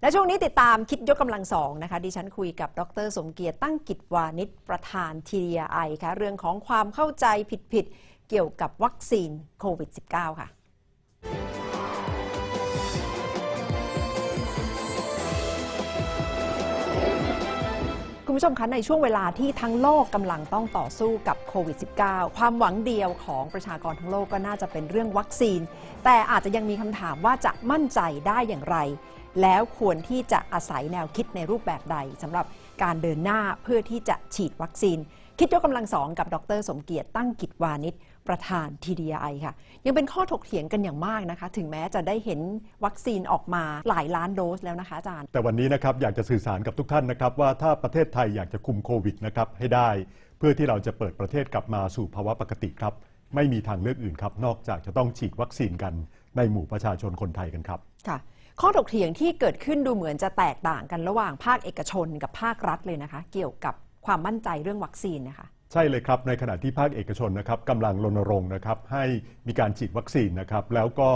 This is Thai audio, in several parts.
และช่วงนี้ติดตามคิดยกกำลังสองนะคะ ดิฉันคุยกับดรสมเกียรติตั้งกิจวานิชประธาน TDI ค่ะ เรื่องของความเข้าใจผิดๆ เกี่ยวกับวัคซีนโควิด -19 ค่ะ คุณผู้ชมคะในช่วงเวลาที่ทั้งโลกกำลังต้องต่อสู้กับโควิด -19 ความหวังเดียวของประชากรทั้งโลกก็น่าจะเป็นเรื่องวัคซีน แต่อาจจะยังมีคำถามว่าจะมั่นใจได้อย่างไร แล้วควรที่จะอาศัยแนวคิดในรูปแบบใดสำหรับการเดินหน้าเพื่อที่จะฉีดวัคซีน คิดยกกำลังสองกับดร สมเกียรติตั้งกิจวานิชประธาน TDI ค่ะ ยังเป็นข้อถกเถียงกันอย่างมากนะคะ ถึงแม้จะได้เห็นวัคซีนออกมาหลายล้านโดสแล้วนะคะอาจารย์ แต่วันนี้นะครับอยากจะสื่อสารกับทุกท่านนะครับ ว่าถ้าประเทศไทยอยากจะคุมโควิดนะครับให้ได้ เพื่อที่เราจะเปิดประเทศกลับมาสู่ภาวะปกติครับ ไม่มีทางเลือกอื่นครับ นอกจากจะต้องฉีดวัคซีนกันในหมู่ประชาชนคนไทยกันครับค่ะ ข้อถกเถียงที่เกิดขึ้นดูเหมือนจะแตกต่างกันระหว่างภาคเอกชนกับภาครัฐเลยนะคะ เกี่ยวกับความมั่นใจเรื่องวัคซีนนะคะใช่เลยครับในขณะที่ภาคเอกชนนะครับกำลังรณรงค์นะครับให้มีการฉีดวัคซีนนะครับแล้วก็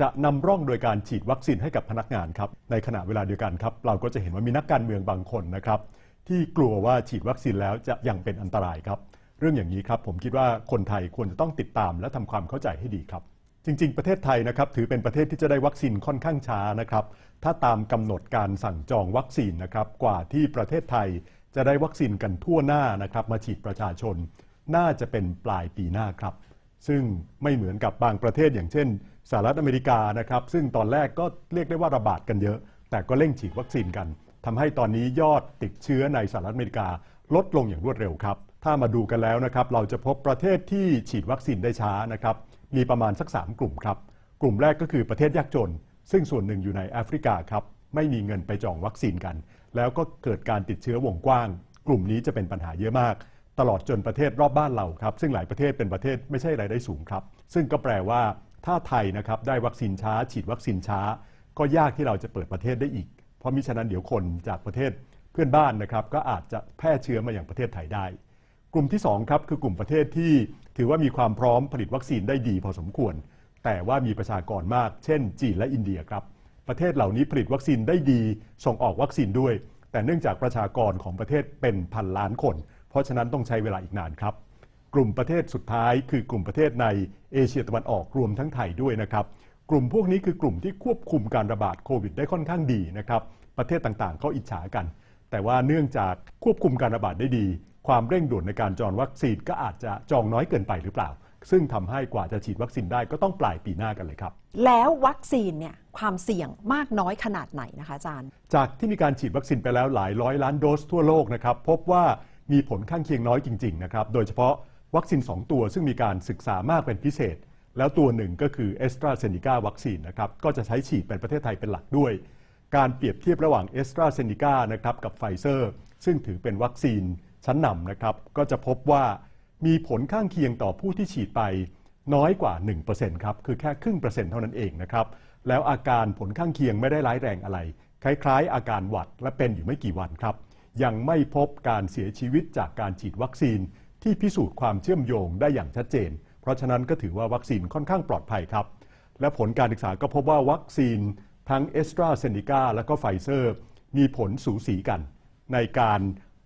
จะนำร่องโดยการฉีดวัคซีนให้กับพนักงานครับในขณะเวลาเดียวกันครับเราก็จะเห็นว่ามีนักการเมืองบางคนนะครับที่กลัวว่าฉีดวัคซีนแล้วจะยังเป็นอันตรายครับ เรื่องอย่างนี้ครับผมคิดว่าคนไทยควรจะต้องติดตามและทำความเข้าใจให้ดีครับ จริง ๆ ประเทศไทยนะครับถือเป็นประเทศที่จะได้วัคซีนค่อนข้างช้านะครับ ถ้าตามกำหนดการสั่งจองวัคซีนนะครับกว่าที่ประเทศไทยจะได้วัคซีนกันทั่วหน้านะครับมาฉีดประชาชน น่าจะเป็นปลายปีหน้าครับ ซึ่งไม่เหมือนกับบางประเทศอย่างเช่นสหรัฐอเมริกานะครับ ซึ่งตอนแรกก็เรียกได้ว่าระบาดกันเยอะ แต่ก็เร่งฉีดวัคซีนกันทำให้ตอนนี้ยอดติดเชื้อในสหรัฐอเมริกาลดลงอย่างรวดเร็วครับ ถ้ามาดูกันแล้วนะครับเราจะพบประเทศที่ฉีดวัคซีนได้ช้านะครับ มีประมาณสัก 3 กลุ่มครับ กลุ่มแรกก็คือประเทศยากจน ซึ่งส่วนหนึ่งอยู่ในแอฟริกาครับ ไม่มีเงินไปจองวัคซีนกัน แล้วก็เกิดการติดเชื้อวงกว้าง กลุ่มนี้จะเป็นปัญหาเยอะมาก ตลอดจนประเทศรอบบ้านเราครับ ซึ่งหลายประเทศเป็นประเทศไม่ใช่รายได้สูงครับ ซึ่งก็แปลว่าถ้าไทยนะครับได้วัคซีนช้า ฉีดวัคซีนช้า ก็ยากที่เราจะเปิดประเทศได้อีก เพราะมิฉะนั้นเดี๋ยวคนจากประเทศเพื่อนบ้านนะครับก็อาจจะแพร่เชื้อมาอย่างประเทศไทยได้ กลุ่มที่2ครับคือกลุ่มประเทศที่ถือว่ามีความพร้อมผลิตวัคซีนได้ดีพอสมควร แต่ว่ามีประชากรมาก เช่น จีนและอินเดียครับ ประเทศเหล่านี้ผลิตวัคซีนได้ดี ส่งออกวัคซีนด้วย แต่เนื่องจากประชากรของประเทศเป็นพันล้านคน เพราะฉะนั้นต้องใช้เวลาอีกนานครับ กลุ่มประเทศสุดท้าย คือกลุ่มประเทศในเอเชียตะวันออกรวมทั้งไทยด้วยนะครับ กลุ่มพวกนี้คือกลุ่มที่ควบคุมการระบาดโควิดได้ค่อนข้างดีนะครับ ประเทศต่างๆเขาอิจฉากัน แต่ว่าเนื่องจากควบคุมการระบาดได้ดี ความเร่งด่วนในการจองวัคซีนก็อาจจะจองน้อยเกินไปหรือเปล่า ซึ่งทำให้กว่าจะฉีดวัคซีนได้ก็ต้องปลายปีหน้ากันเลยครับ แล้ววัคซีนเนี่ยความเสี่ยงมากน้อยขนาดไหนนะคะอาจารย์ จากที่มีการฉีดวัคซีนไปแล้วหลายร้อยล้านโดสทั่วโลกนะครับพบว่ามีผลข้างเคียงน้อยจริงๆนะครับโดยเฉพาะวัคซีน 2 ตัวซึ่งมีการศึกษามากเป็นพิเศษ แล้วตัวหนึ่งก็คือ a s t r a z เซ e c a วัคซีนนะครับก็จะใช้ฉีดเป็นประเทศไทยเป็นหลักด้วย การเปรียบเทียบระหว่าง a s t r a z เซ e c a นะครับกับไฟเซอร์ซึ่งถือเป็นวัคซีน ชั้นนำนะครับ ก็จะพบว่ามีผลข้างเคียงต่อผู้ที่ฉีดไปน้อยกว่า 1%ครับ คือแค่ครึ่งเปอร์เซ็นต์เท่านั้นเองนะครับ แล้วอาการผลข้างเคียงไม่ได้ร้ายแรงอะไร คล้ายๆ อาการหวัดและเป็นอยู่ไม่กี่วันครับ ยังไม่พบการเสียชีวิตจากการฉีดวัคซีน ที่พิสูจน์ความเชื่อมโยงได้อย่างชัดเจน เพราะฉะนั้นก็ถือว่าวัคซีนค่อนข้างปลอดภัยครับ และผลการศึกษาก็พบว่าวัคซีน ทั้งเอสตราเซเนกาและก็ไฟเซอร์ มีผลสูสีกัน ในการ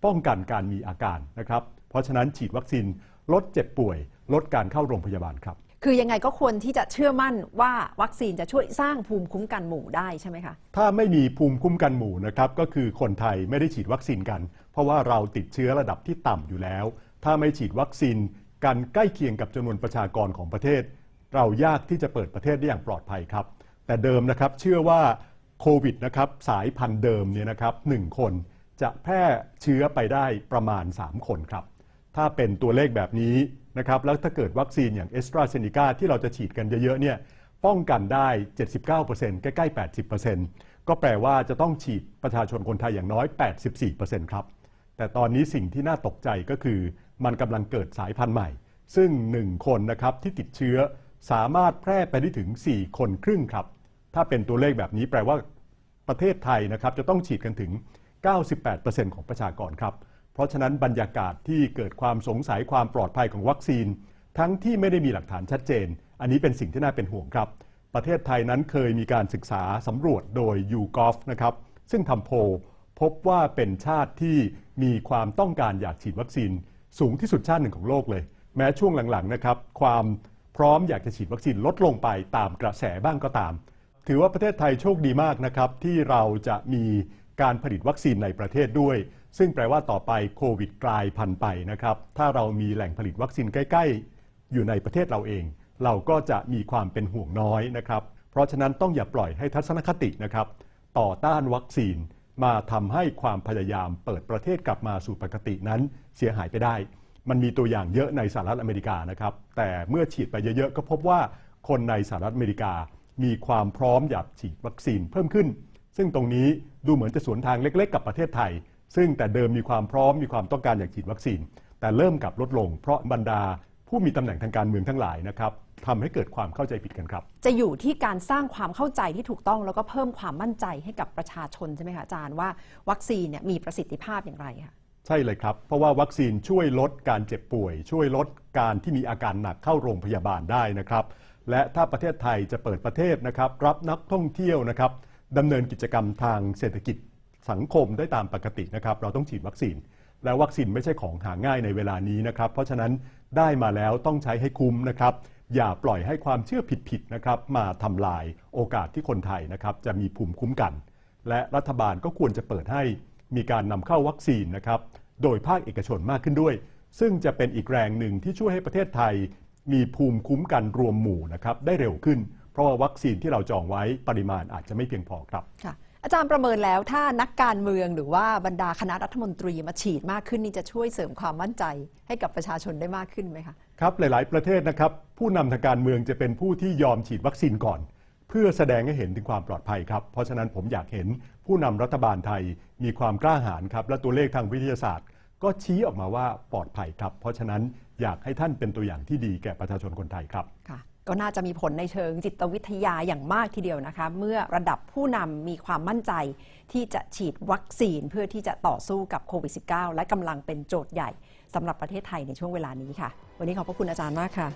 ป้องกันการมีอาการนะครับ เพราะฉะนั้นฉีดวัคซีนลดเจ็บป่วย ลดการเข้าโรงพยาบาลครับ คือยังไงก็ควรที่จะเชื่อมั่นว่าวัคซีนจะช่วยสร้างภูมิคุ้มกันหมู่ได้ใช่ไหมคะ ถ้าไม่มีภูมิคุ้มกันหมู่นะครับก็คือคนไทยไม่ได้ฉีดวัคซีนกัน เพราะว่าเราติดเชื้อระดับที่ต่ำอยู่แล้ว ถ้าไม่ฉีดวัคซีนกันใกล้เคียงกับจำนวนประชากรของประเทศ เรายากที่จะเปิดประเทศได้อย่างปลอดภัยครับ แต่เดิมนะครับเชื่อว่าโควิดนะครับสายพันธุ์เดิมเนี่ยนะครับหนึ่งคน จะแพร่เชื้อไปได้ประมาณ 3 คนครับ ถ้าเป็นตัวเลขแบบนี้นะครับ แล้วถ้าเกิดวัคซีนอย่างเอสตราเซเนกาที่เราจะฉีดกันเยอะๆเนี่ยป้องกันได้ 79%ใกล้ๆ 80%ก็แปลว่าจะต้องฉีดประชาชนคนไทยอย่างน้อย 84%ครับ แต่ตอนนี้สิ่งที่น่าตกใจก็คือ มันกำลังเกิดสายพันธุ์ใหม่ ซึ่ง 1 คนนะครับที่ติดเชื้อสามารถแพร่ไปได้ถึง 4 คนครึ่งครับ ถ้าเป็นตัวเลขแบบนี้แปลว่าประเทศไทยนะครับจะต้องฉีดกันถึง 98%ของประชากรครับ เพราะฉะนั้นบรรยากาศที่เกิดความสงสัยความปลอดภัยของวัคซีน ทั้งที่ไม่ได้มีหลักฐานชัดเจน อันนี้เป็นสิ่งที่น่าเป็นห่วงครับ ประเทศไทยนั้นเคยมีการศึกษาสำรวจโดย YouGov นะครับซึ่งทำโพลพบว่าเป็นชาติที่มีความต้องการอยากฉีดวัคซีน สูงที่สุดชาติหนึ่งของโลกเลย แม้ช่วงหลังๆนะครับความพร้อมอยากจะฉีดวัคซีนลดลงไปตามกระแสบ้างก็ตาม ถือว่าประเทศไทยโชคดีมากนะครับที่เราจะมี การผลิตวัคซีนในประเทศด้วย ซึ่งแปลว่าต่อไปโควิดกลายพันธุ์ไปนะครับ ถ้าเรามีแหล่งผลิตวัคซีนใกล้ ๆ อยู่ในประเทศเราเอง เราก็จะมีความเป็นห่วงน้อยนะครับ เพราะฉะนั้นต้องอย่าปล่อยให้ทัศนคตินะครับ ต่อต้านวัคซีนมาทำให้ความพยายามเปิดประเทศกลับมาสู่ปกตินั้นเสียหายไปได้ มันมีตัวอย่างเยอะในสหรัฐอเมริกานะครับ แต่เมื่อฉีดไปเยอะๆก็พบว่าคนในสหรัฐอเมริกา มีความพร้อมอยากฉีดวัคซีนเพิ่มขึ้น ซึ่งตรงนี้ดูเหมือนจะสวนทางเล็ก ๆ กับประเทศไทย ซึ่งแต่เดิมมีความพร้อมมีความต้องการอยากฉีดวัคซีน แต่เริ่มกลับลดลง เพราะบรรดาผู้มีตำแหน่งทางการเมืองทั้งหลายนะครับทำให้เกิดความเข้าใจผิดกันครับ จะอยู่ที่การสร้างความเข้าใจที่ถูกต้องแล้วก็เพิ่มความมั่นใจให้กับประชาชนใช่ไหมคะอาจารย์ว่าวัคซีนเนี่ยมีประสิทธิภาพอย่างไรคะใช่เลยครับ เพราะว่าวัคซีนช่วยลดการเจ็บป่วย ช่วยลดการที่มีอาการหนักเข้าโรงพยาบาลได้นะครับ และถ้าประเทศไทยจะเปิดประเทศนะครับ รับนักท่องเที่ยวนะครับ ดำเนินกิจกรรมทางเศรษฐกิจสังคมได้ตามปกตินะครับ เราต้องฉีดวัคซีน และวัคซีนไม่ใช่ของหาง่ายในเวลานี้นะครับ เพราะฉะนั้นได้มาแล้วต้องใช้ให้คุ้มนะครับ อย่าปล่อยให้ความเชื่อผิดๆนะครับ มาทำลายโอกาสที่คนไทยนะครับจะมีภูมิคุ้มกัน และรัฐบาลก็ควรจะเปิดให้มีการนำเข้าวัคซีนนะครับ โดยภาคเอกชนมากขึ้นด้วย ซึ่งจะเป็นอีกแรงหนึ่งที่ช่วยให้ประเทศไทย มีภูมิคุ้มกันรวมหมู่นะครับได้เร็วขึ้น เพราะว่าวัคซีนที่เราจองไว้ปริมาณอาจจะไม่เพียงพอครับค่ะอาจารย์ประเมินแล้วถ้านักการเมืองหรือว่าบรรดาคณะรัฐมนตรีมาฉีดมากขึ้นนี่จะช่วยเสริมความมั่นใจให้กับประชาชนได้มากขึ้นไหมคะครับหลาย ๆ ประเทศนะครับ ผู้นำทางการเมืองจะเป็นผู้ที่ยอมฉีดวัคซีนก่อน เพื่อแสดงให้เห็นถึงความปลอดภัยครับ เพราะฉะนั้นผมอยากเห็นผู้นำรัฐบาลไทยมีความกล้าหาญครับและตัวเลขทางวิทยาศาสตร์ ก็ชี้ออกมาว่าปลอดภัยครับ เพราะฉะนั้นอยากให้ท่านเป็นตัวอย่างที่ดีแก่ประชาชนคนไทยครับค่ะ ก็น่าจะมีผลในเชิงจิตวิทยาอย่างมากทีเดียวนะคะ เมื่อระดับผู้นำมีความมั่นใจ ที่จะฉีดวัคซีนเพื่อที่จะต่อสู้กับโควิด -19 และกำลังเป็นโจทย์ใหญ่สำหรับประเทศไทยในช่วงเวลานี้ค่ะ วันนี้ขอบพระคุณอาจารย์มากค่ะ